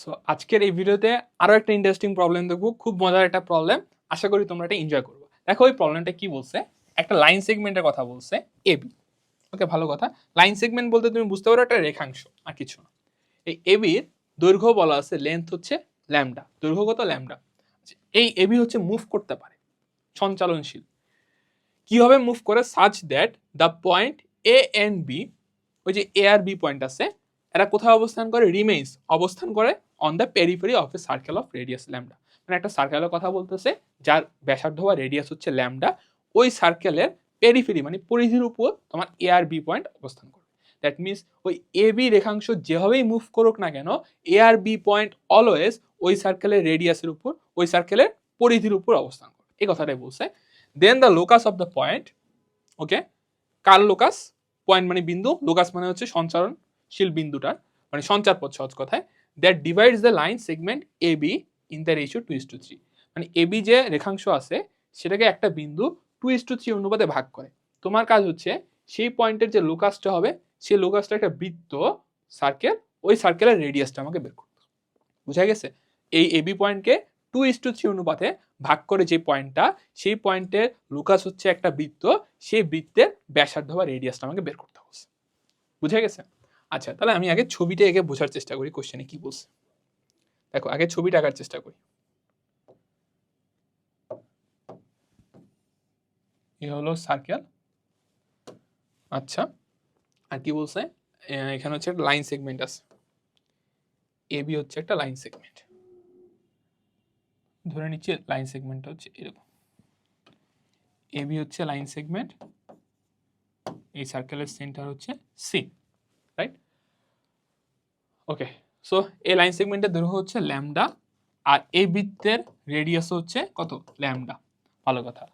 So আজকের এই ভিডিওতে আরও একটা ইন্টারেস্টিং প্রবলেম দেখব, খুব মজার একটা প্রবলেম আশা করি তোমরা এটা এনজয় করব। দেখো ওই প্রবলেমটা কি বলছে? একটা লাইন সেগমেন্টের কথা বলছে এবি ওকে ভালো কথা। লাইন সেগমেন্ট বলতে তুমি বুঝতে পারো একটা রেখাংশ, আর কিছু না। এই এবির দৈর্ঘ্য বলা আছে লেন্থ হচ্ছে ল্যামডা দৈর্ঘ্য কত? ল্যামডা এই এবি হচ্ছে মুভ করতে পারে, সঞ্চালনশীল। কীভাবে মুভ করে? Such that the point A and B ওই যে এ আর বি পয়েন্ট আছে এরা কোথায় অবস্থান করে? রিমেইন্স অবস্থান করে on the periphery of a circle of radius lambda মানে একটা সার্কেলের কথা বলতেছে, যার ব্যাসার্ধ বা রেডিয়াস হচ্ছে ল্যামডা ওই সার্কেলের পেরিফেরি মানে পরিধির উপর তোমার এ আর বি পয়েন্ট অবস্থান করবে। দ্যাট মিনস ওই এ বি রেখাংশ যেভাবেই মুভ করুক না কেন এ আর বি পয়েন্ট অলওয়েজ ওই সার্কেলের রেডিয়াসের উপর, ওই সার্কেলের পরিধির উপর অবস্থান করবে। এই কথাটাই বলছে। Then the locus of the point okay car locus point মানে বিন্দু। লোকাস মানে হচ্ছে সঞ্চারণশীল বিন্দুটার মানে সঞ্চার পথ সহজ কথায় that divides the line segment A B in the ratio two is to three মানে এ বি যে রেখাংশ আছে, সেটাকে একটা বিন্দু টু ইস টু থ্রি অনুপাতে ভাগ করে। তোমার কাজ হচ্ছে, সেই পয়েন্টের যে লোকাসটা হবে, সেই লোকাসটা একটা বৃত্ত সার্কেল ওই সার্কেলের রেডিয়াসটা আমাকে বের করতে হবে। বুঝা গেছে? এই এবি পয়েন্টকে টু ইস টু থ্রি অনুপাতে ভাগ করে যে পয়েন্টটা সেই পয়েন্টের লুকাস হচ্ছে একটা বৃত্ত, সেই বৃত্তের ব্যাসার্ধ বা রেডিয়াসটা আমাকে বের করতে হবে। বুঝে গেছে? আচ্ছা তাহলে আমি আগে ছবিটা এঁকে বোঝার চেষ্টা করি কোশ্চেনে কি বলছে। দেখো, আগে ছবিটা আঁকার চেষ্টা করি। এ হলো সার্কেল আচ্ছা আর কি বলছে? এখানে হচ্ছে একটা লাইন সেগমেন্ট আছে। এ বি হচ্ছে একটা লাইন সেগমেন্ট ধরে নিচ্ছি লাইন সেগমেন্টটা হচ্ছে এরকম। এ বি হচ্ছে লাইন সেগমেন্ট এই সার্কেলের সেন্টার হচ্ছে সি রাইট ওকে সো এই লাইন সেগমেন্টের দৈর্ঘ্য হচ্ছে ল্যামডা আর এই বৃত্তের রেডিয়াস হচ্ছে কত? ল্যামডা ভালো কথা।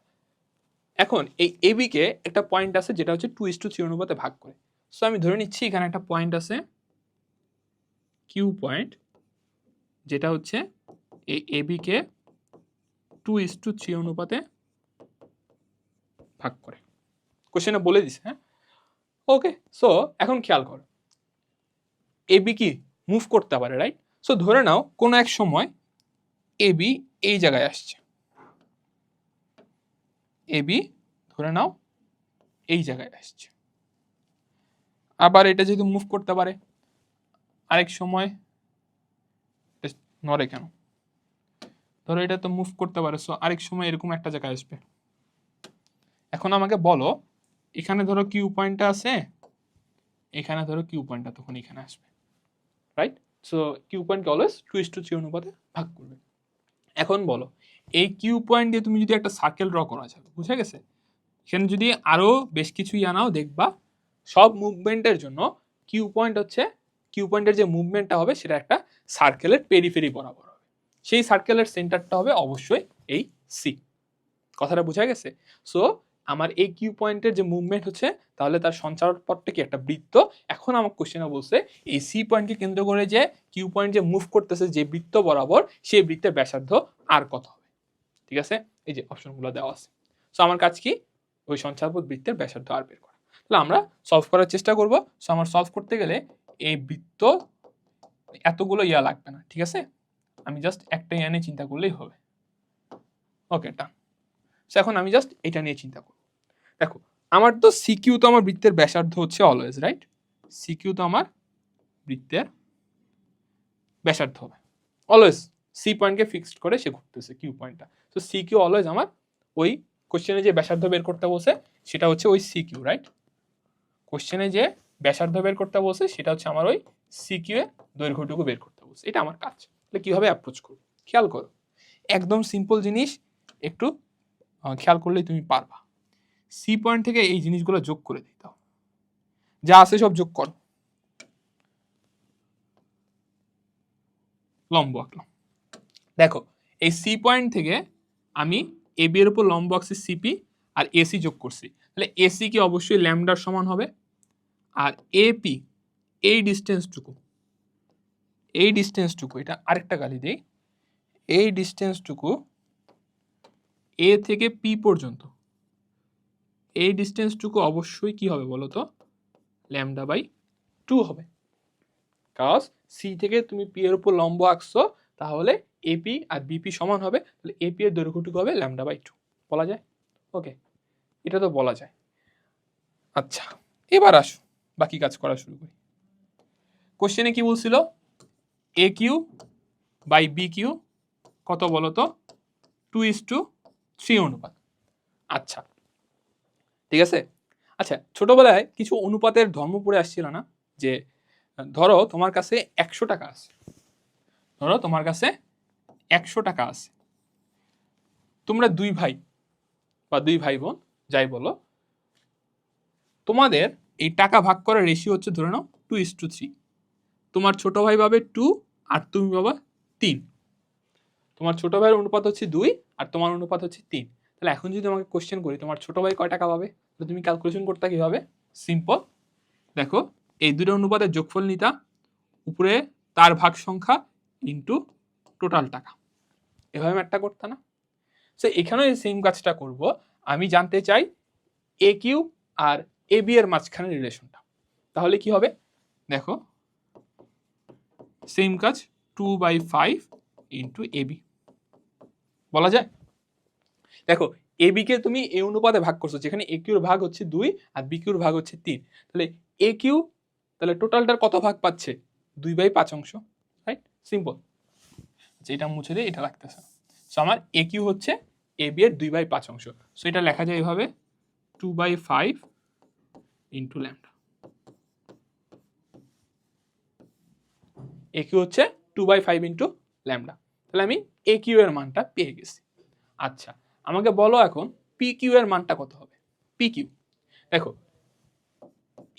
এখন এই এবিকে একটা পয়েন্ট আছে যেটা হচ্ছে টু ইস টু থ্রি অনুপাতে ভাগ করে। সো আমি ধরে নিচ্ছি এখানে একটা পয়েন্ট আছে কিউ পয়েন্ট যেটা হচ্ছে এই এবিকে টু ইস টু থ্রি অনুপাতে ভাগ করে। কোশ্চেনে বলে দিছে হ্যাঁ? ওকে সো এখন খেয়াল করো। এবি কি মুভ করতে পারে রাইট সো ধরে নাও কোনো এক সময় এবি এই জায়গায় আসছে। এবি ধরে নাও এই জায়গায় আসছে। আবার এটা যেহেতু মুভ করতে পারে, আরেক সময় নড়ে কেন? ধরো এটা তো মুভ করতে পারে সো আরেক সময় এরকম একটা জায়গায় আসবে। এখন আমাকে বলো, এখানে ধরো কিউ পয়েন্টটা আছে, এখানে ধরো কিউ পয়েন্টটা তখন এখানে আসবে। Right so Q পয়েন্টকে always two is to three অনুপাতে ভাগ করবে। এখন বলো, এই কিউ পয়েন্ট দিয়ে তুমি যদি একটা সার্কেল ড্র করা যাবে, বুঝে গেছে? এখানে যদি আরও বেশ কিছু আনাও দেখবা সব মুভমেন্টের জন্য কিউ পয়েন্ট হচ্ছে কিউ পয়েন্টের যে মুভমেন্টটা হবে, সেটা একটা সার্কেলের পেরিফেরি বরাবর হবে। সেই সার্কেলের সেন্টারটা হবে অবশ্যই এই সি কথাটা বোঝা গেছে? সো আমার এই কিউ পয়েন্টের যে মুভমেন্ট হচ্ছে, তাহলে তার সঞ্চার পথটা কি? একটা বৃত্ত। এখন আমার কোশ্চেনে বলছে এই সি পয়েন্টকে কেন্দ্র করে যে কিউ পয়েন্ট যে মুভ করতেছে যে বৃত্ত বরাবর, সেই বৃত্তের ব্যাসার্ধ আর কত হবে? ঠিক আছে? এই যে অপশনগুলো দেওয়া আছে। সো আমার কাজ কি? ওই সঞ্চারপথ বৃত্তের ব্যাসার্ধ আর বের করা। তাহলে আমরা সলভ করার চেষ্টা করব। সো আমার সলভ করতে গেলে এই বৃত্ত এতগুলো ইয়া লাগবে না, ঠিক আছে? আমি জাস্ট একটা ইয়া নিয়ে চিন্তা করলেই হবে। ওকে ডান সো এখন আমি জাস্ট এটা নিয়ে চিন্তা করব। দেখো, আমার তো সিকিউ তো আমার বৃত্তের ব্যাসার্ধ হচ্ছে অলওয়েজ রাইট সিকিউ তো আমার বৃত্তের ব্যাসার্ধ হবে। অলওয়েজ সি পয়েন্টকে ফিক্সড করে সে ঘুরতেছে কিউ পয়েন্টটা তো সি কিউ অলওয়েজ আমার ওই কোশ্চেনে যে ব্যাসার্ধ বের করতে বসে সেটা হচ্ছে ওই সি কিউ রাইট কোশ্চেনে যে ব্যাসার্ধ বের করতে বসে সেটা হচ্ছে আমার ওই সি কিউ এর দৈর্ঘ্যটুকু বের করতে বসে এটা আমার কাজ। তাহলে কীভাবে অ্যাপ্রোচ করব? খেয়াল করো, একদম সিম্পল জিনিস, একটু খেয়াল করলেই তুমি পারবা। সি পয়েন্ট থেকে এই জিনিসগুলো যোগ করে দিতে হবে যা আছে সব যোগ করো। লম্ব আঁকলাম। দেখো, এই সি পয়েন্ট থেকে আমি এ বি এর উপর লম্ব আঁকছি সিপি আর এসি যোগ করছি। তাহলে এসি কি অবশ্যই ল্যামডার সমান হবে? আর এপি এই ডিস্টেন্সটুকু এই ডিস্টেন্সটুকু এটা আরেকটা গালি দেই, এই ডিস্টেন্সটুকু এ থেকে পি পর্যন্ত। এই ডিস্টেন্সটুকু অবশ্যই কি হবে বলো তো ল্যামডা বাই টু হবে। কাজ সি থেকে তুমি পি এর উপর লম্ব আঁকছো, তাহলে এপি আর বিপি সমান হবে, তাহলে এপি এর দৈর্ঘ্যটুকু হবে ল্যামডা বাই টু। বলা যায়? ওকে এটা তো বলা যায়। আচ্ছা এবার আসো, বাকি কাজ করা শুরু করি। কোশ্চেনে কি বলছিল? A Q by B Q কত বলো তো টু ইস টু থ্রি অনুপাত। আচ্ছা ঠিক আছে? আচ্ছা ছোটবেলায় কিছু অনুপাতের ধর্ম পড়ে আসছিল না যে, ধরো তোমার কাছে একশো টাকা আছে। ধরো তোমার কাছে একশো টাকা আছে। তোমরা দুই ভাই বা দুই ভাই বোন, যাই বলো, তোমাদের এই টাকা ভাগ করার রেশিও হচ্ছে ধরে নাও টু ইস টু থ্রি তোমার ছোটো ভাই পাবে টু আর তুমি পাবা তিন। তোমার ছোট ভাইয়ের অনুপাত হচ্ছে দুই আর তোমার অনুপাত হচ্ছে তিন। তাহলে এখন যদি আমাকে কোশ্চেন করি, তোমার ছোট ভাই কয় টাকা পাবে? তো তুমি ক্যালকুলেশন করতে কীভাবে? সিম্পল দেখো, এই দুটো অনুপাতের যোগফল নিতা উপরে তার ভাগ সংখ্যা ইন্টু টোটাল টাকা। এভাবে ম্যাটটা করতে না? সো এখানেও এই সেম কাজটা করব। আমি জানতে চাই এ কিউ আর এ বি এর মাঝখানে রিলেশনটা তাহলে কি হবে? দেখো সেম কাজ two by five into A B বলা যায়। দেখো এ বিকে তুমি এ অনুপাতে ভাগ করছ, যেখানে এ কিউর ভাগ হচ্ছে দুই আর বি কিউর ভাগ হচ্ছে তিন। তাহলে এ কিউ তাহলে টোটালটার কত ভাগ পাচ্ছে? দুই বাই পাঁচ অংশ রাইট সিম্পল যেটা মুছে দিয়ে এটা রাখতেছে সো আমার এ কিউ হচ্ছে এ বি এর দুই বাই পাঁচ অংশ। সো এটা লেখা যায় এভাবে two by five into lambda A Q হচ্ছে two by five into lambda তাহলে আমি এ কিউ এর মানটা পেয়ে গেছি। আচ্ছা আমাকে বলো এখন পি কিউ এর মানটা কত হবে? পি কিউ দেখো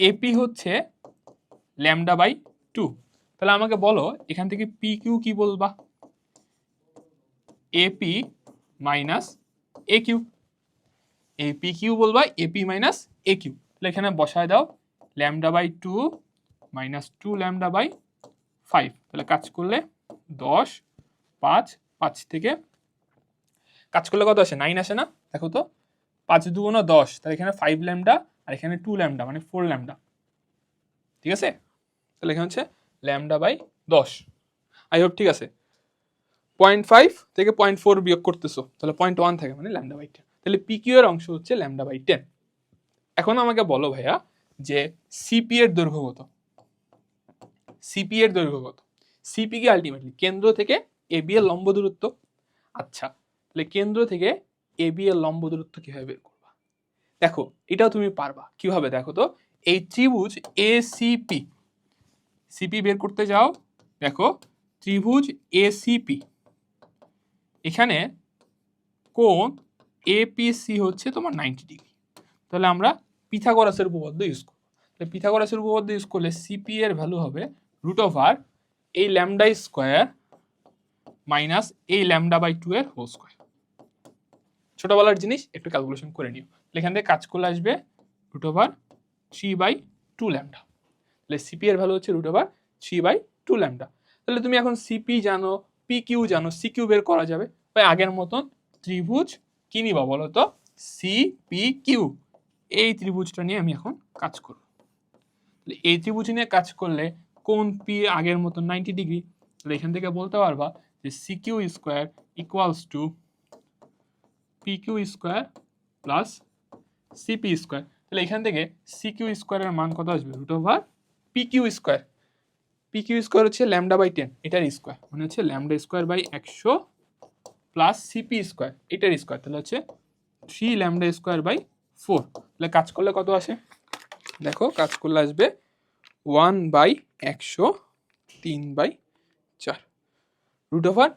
এপি হচ্ছে ল্যামডা বাই টু। তাহলে আমাকে বলো, এখান থেকে পি কিউ কি বলবা? AP minus A Q AP Q বলবা এপি মাইনাস এ কিউ তাহলে এখানে বসায় দাও, lambda by two minus two lambda by five. তাহলে কাজ করলে দশ পাঁচ পাঁচ থেকে কাজ করলে কত আসে? নাইন আসে না? দেখো তো, পাঁচ দুগুণ দশ, তাহলে এখানে ফাইভ ল্যামডা আর এখানে টু ল্যামডা মানে ফোর ল্যামডা ঠিক আছে? তাহলে এখানে হচ্ছে ল্যামডা বাই দশ। আই হোপ ঠিক আছে। পয়েন্ট ফাইভ থেকে পয়েন্ট ফোর বিয়োগ করতেছো, তাহলে পয়েন্ট ওয়ান থাকে মানে ল্যামডা বাই টেন তাহলে পিকিউ এর অংশ হচ্ছে ল্যামডা বাই টেন এখন আমাকে বলো ভাইয়া যে সিপি এর দৈর্ঘ্য কত? সিপি এর দৈর্ঘ্য কত? সিপি কি আলটিমেটলি কেন্দ্র থেকে এ বি এর লম্ব দূরত্ব? আচ্ছা তাহলে কেন্দ্র থেকে এ বি এর লম্ব দূরত্ব কীভাবে বের করবা? দেখো, এটাও তুমি পারবা। কীভাবে? দেখো তো, এই ত্রিভুজ এ সিপি সিপি বের করতে যাও, দেখো, ত্রিভুজ এ সিপি এখানে কোণ এপিসি হচ্ছে তোমার নাইনটি ডিগ্রি তাহলে আমরা পিথাগোরাসের উপপাদ্য ইউজ করব। তাহলে পিথাগোরাসের উপপাদ্য ইউজ করলে সিপি এর ভ্যালু হবে রুট ওভার এই ল্যামডা স্কোয়ার মাইনাস এই ল্যামডা বাই টু এর হোল স্কোয়ার ছোটবেলার জিনিস, একটু ক্যালকুলেশন করে নিও। এখান থেকে কাজ করলে আসবে root over three by two lambda তাহলে সিপি এর ভ্যালু হচ্ছে root over three by two lambda তাহলে তুমি এখন সিপি জানো পি কিউ জানো সি কিউ বের করা যাবে। ওই আগের মতন ত্রিভুজ কি নিবা বলো তো? সি পি কিউ এই ত্রিভুজটা নিয়ে আমি এখন কাজ করব। তাহলে এই ত্রিভুজ নিয়ে কাজ করলে কোন পি আগের মতন নাইনটি ডিগ্রি তাহলে এখান থেকে বলতে পারবা যে C Q square equals to P Q square plus CP square তাহলে এখান থেকে সি কিউ স্কোয়ারের মান কত আসবে? Root over P Q square P Q square হচ্ছে ল্যামডা বাই টেন এটার স্কোয়ার মানে হচ্ছে ল্যামডা স্কোয়ার বাই একশো প্লাস সিপি স্কোয়ার এটার স্কোয়ার তাহলে হচ্ছে three lambda square by four তাহলে কাজ করলে কত আসে? দেখো, কাজ করলে আসবে ওয়ান বাই একশো, তিন বাই চার। Root over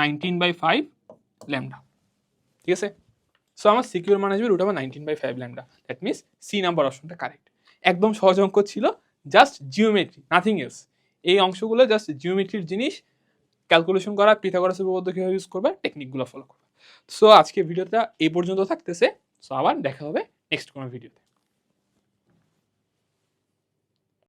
nineteen by five lambda ঠিক আছে? সো আমার সিকিউর মান আসবে root over nineteen by five lambda that means C number অপশনটা কারেক্ট একদম সহজ অঙ্ক ছিল জাস্ট জিওমেট্রি নাথিং এলস এই অংশগুলো জাস্ট জিওমেট্রির জিনিস ক্যালকুলেশন করা পিথাগোরাসের উপপাদ্য কীভাবে ইউজ করবে টেকনিকগুলো ফলো করবে। সো আজকে ভিডিওটা এই পর্যন্ত থাকতেছে। সো আবার দেখা হবে নেক্সট কোনো ভিডিওতে